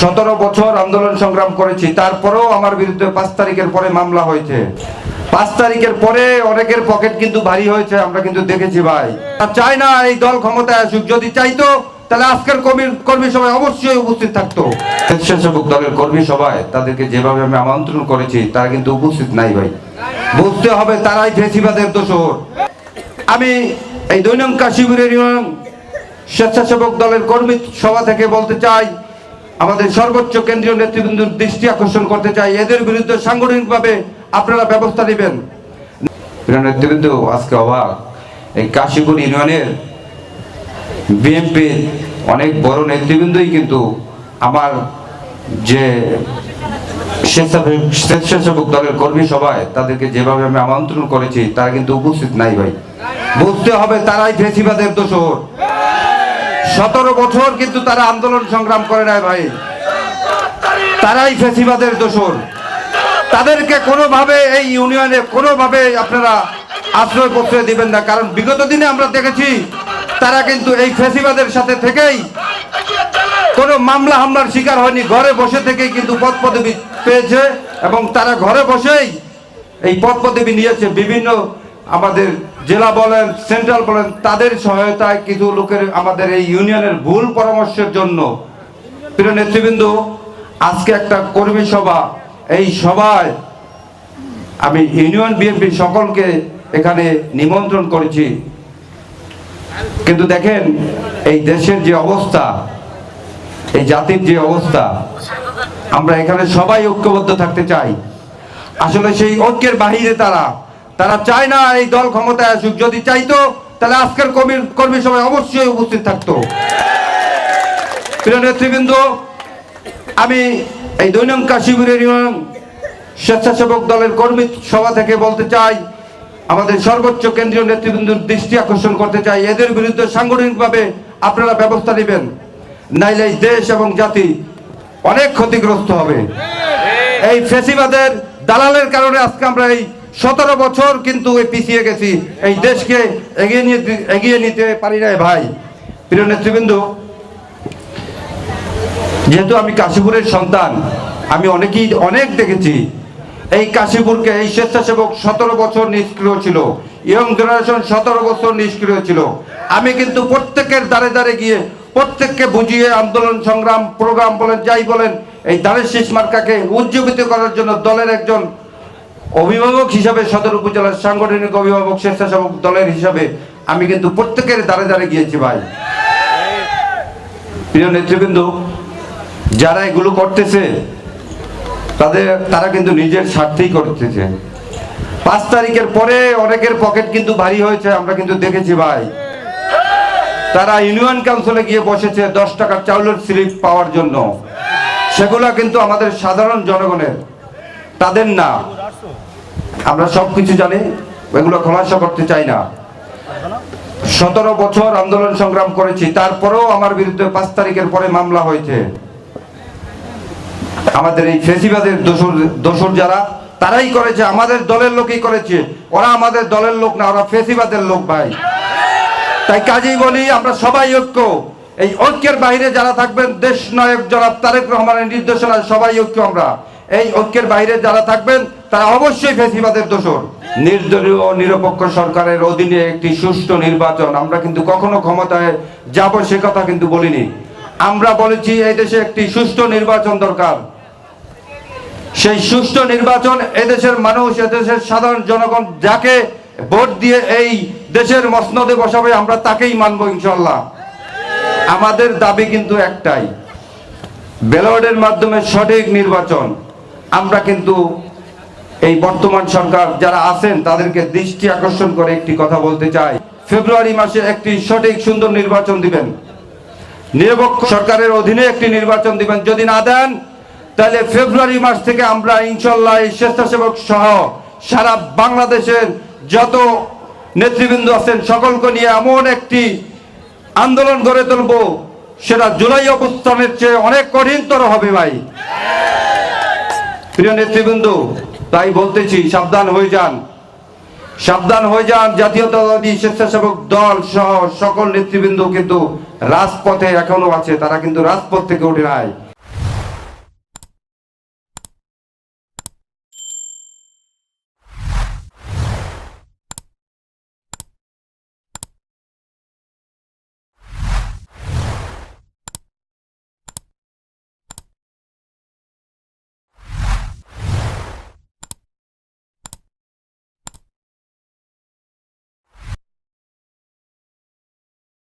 সতেরো বছর আন্দোলন সংগ্রাম করেছি। তারপরেও আমার বিরুদ্ধে পাঁচ তারিখের পরে মামলা হয়েছে। পাঁচ তারিখের পরে অনেকের পকেট কিন্তু ভারী হয়েছে, আমরা কিন্তু দেখেছি ভাই। চাই না এই দল ক্ষমতায় আসুক, যদি চাইতো, তাহলে আজকের কর্মী কর্মী সভায় অবশ্যই উপস্থিত থাকতো। স্বেচ্ছাসেবক দলের কর্মী সভায় তাদেরকে যেভাবে আমি আমন্ত্রণ করেছি, তারা কিন্তু উপস্থিত নাই ভাই। বুঝতে হবে তারাই ফেসিবাদের দোষর। আমি এই কাশিপুরের ইউনিয়ন স্বেচ্ছাসেবক দলের কর্মী সভা থেকে বলতে চাই আমাদের সর্বোচ্চ কেন্দ্রীয় নেতৃবৃন্দর দৃষ্টি আকর্ষণ করতে চাই। এদের বিরুদ্ধে সাংগঠনিকভাবে আপনারা ব্যবস্থা নেবেন। নেতৃবৃন্দ, আজকে অবাক। এই কাশীপুর ইউনিয়নের বিএনপির অনেক বড় নেতৃবৃন্দই কিন্তু আমার যে স্বেচ্ছাসেবক দলের কর্মী সভায় তাদেরকে যেভাবে আমি আমন্ত্রণ করেছি, তারা কিন্তু উপস্থিত নাই ভাই। বুঝতে হবে তারাই ফেসিবাদের দোষর। সতেরো বছর কিন্তু তারা আন্দোলন সংগ্রাম করে নাই ভাই। তারাই ফেসিবাদের দোষর। তাদেরকে কোনোভাবে এই ইউনিয়নে কোনোভাবে আপনারা আশ্রয় প্রশ্রয় দিবেন না। কারণ বিগত দিনে আমরা দেখেছি, তারা কিন্তু এই ফেসিবাদের সাথে থেকেই কোনো মামলা হামলার শিকার হয়নি। ঘরে বসে থেকেই কিন্তু পদ পদবি পেয়েছে এবং তারা ঘরে বসেই এই পদ পদবি নিয়েছে। বিভিন্ন আমাদের জেলা বলেন, সেন্ট্রাল বলেন, তাদের সহায়তায় কিছু লোকের আমাদের এই ইউনিয়নের ভুল পরামর্শের জন্য। প্রিয় নেতৃবৃন্দ, আজকে একটা কর্মী সভা। এই সভায় আমি ইউনিয়ন বিএনপি সকলকে এখানে নিমন্ত্রণ করেছি। কিন্তু দেখেন, এই দেশের যে অবস্থা, এই জাতির যে অবস্থা, আমরা এখানে সবাই ঐক্যবদ্ধ থাকতে চাই। আসলে সেই ঐক্যের বাহিরে তারা তারা চায় না এই দল ক্ষমতায় আসুক। যদি চাইতো, তাহলে আজকের কর্মী কর্মী সভায় অবশ্যই উপস্থিত থাকতো। প্রিয় নেতৃবৃন্দ, আমি এই দৈনন্দিন কাশিপুরের ইউনিয়ন স্বেচ্ছাসেবক দলের কর্মী সভা থেকে বলতে চাই, আমাদের সর্বোচ্চ কেন্দ্রীয় নেতৃবৃন্দর দৃষ্টি আকর্ষণ করতে চাই। এদের বিরুদ্ধে সাংগঠনিকভাবে আপনারা ব্যবস্থা নেবেন। নাইলে দেশ এবং জাতি অনেক ক্ষতিগ্রস্ত হবে। এই ফেসিবাদের, দালালের কারণে আজকে আমরা এই সতেরো বছর কিন্তু পিছিয়ে গেছি। এই দেশকে এগিয়ে নিয়ে এগিয়ে নিতে পারি নাই ভাই। প্রিয় নেতৃবৃন্দ, যেহেতু আমি কাশীপুরের সন্তান, আমি অনেকেই অনেক দেখেছি। এই কাশীপুরকে এই স্বেচ্ছাসেবক সতেরো বছর নিষ্ক্রিয় ছিল। ইয়ং জেনারেশন সতেরো বছর নিষ্ক্রিয় ছিল। আমি কিন্তু প্রত্যেকের দ্বারে দ্বারে গিয়ে প্রত্যেককে বুঝিয়ে আন্দোলন সংগ্রাম, প্রোগ্রাম বলেন, যাই বলেন, এই দানের শীষ মার্কাকে উজ্জীবিত করার জন্য দলের একজন অভিভাবক হিসাবে সদর উপজেলার সাংগঠনিক অভিভাবক স্বেচ্ছাসেবক দলের হিসাবে আমি কিন্তু প্রত্যেকের দ্বারে দ্বারে গিয়েছি ভাই। প্রিয় নেতৃবৃন্দ, যারা এগুলো করতেছে, তাদের, তারা কিন্তু নিজের স্বার্থেই করতেছে। পাঁচ তারিখের পরে অনেকের পকেট কিন্তু ভারী হয়েছে, আমরা কিন্তু দেখেছি ভাই। তারা ইউনিয়ন কাউন্সিলে গিয়ে বসেছে দশ টাকার চাউলের স্লিপ পাওয়ার জন্য। সেগুলা কিন্তু আমাদের সাধারণ জনগণের, তাদের না। আমরা সব কিছু জানি, এগুলো খোলাসা করতে চাই না। সতেরো বছর আন্দোলন সংগ্রাম করেছি, তারপরেও আমার বিরুদ্ধে পাঁচ তারিখের পরে মামলা হয়েছে। আমাদের এই ফেসিবাদের দোষর দোষর যারা, তারাই করেছে, আমাদের দলের লোকই করেছে। ওরা আমাদের দলের লোক না, ওরা ফেসিবাদের লোক ভাই। তাই কাজেই বলি, আমরা সবাই ঐক্য। এই ঐক্যের বাইরে যারা থাকবেন, দেশ নায়ক জনাব তারেক রহমানের নির্দেশনায় সবাই ঐক্য আমরা। এই ঐক্যের বাইরে যারা থাকবেন তারা অবশ্যই ফেসিবাদের দোষর। নির্দলীয় নিরপেক্ষ সরকারের অধীনে একটি সুষ্ঠু নির্বাচন, আমরা কিন্তু কখনো ক্ষমতায় যাব সে কথা কিন্তু বলিনি। আমরা বলেছি এই দেশে একটি সুষ্ঠু নির্বাচন দরকার। সেই সুষ্ঠু নির্বাচন এদেশের মানুষ, এদেশের সাধারণ জনগণ যাকে ভোট দিয়ে এই দেশের মসনদে বসাবে, আমরা তাকেই মানব ইনশাল্লাহ আমাদের দাবি কিন্তু একটাই, ব্যালটের মাধ্যমে সঠিক নির্বাচন। আমরা কিন্তু এই বর্তমান সরকার যারা আছেন, তাদেরকে দৃষ্টি আকর্ষণ করে একটি কথা বলতে চাই। ফেব্রুয়ারি মাসে একটি সঠিক সুন্দর নির্বাচন দিবেন। নিরপেক্ষ সরকারের অধীনে একটি নির্বাচন দিবেন। যদি না দেন, তাহলে ফেব্রুয়ারি মাস থেকে আমরা ইনশাল্লাহ এই স্বেচ্ছাসেবক সহ সারা বাংলাদেশের যত নেতৃবৃন্দ আছেন, সকলকে নিয়ে এমন একটি আন্দোলন গড়ে তুলব, সেটা জুলাই অবস্থানের চেয়ে অনেক কঠিনতর হবে ভাই। প্রিয় নেতৃবৃন্দ তাই বলতেছি, সাবধান হয়ে যান। সাবধান হয়ে যান, জাতীয়তাবাদী স্বেচ্ছাসেবক দল সহ সকল নেতৃবৃন্দ কিন্তু রাজপথে এখনও আছে, তারা কিন্তু রাজপথ থেকে উঠে নাই।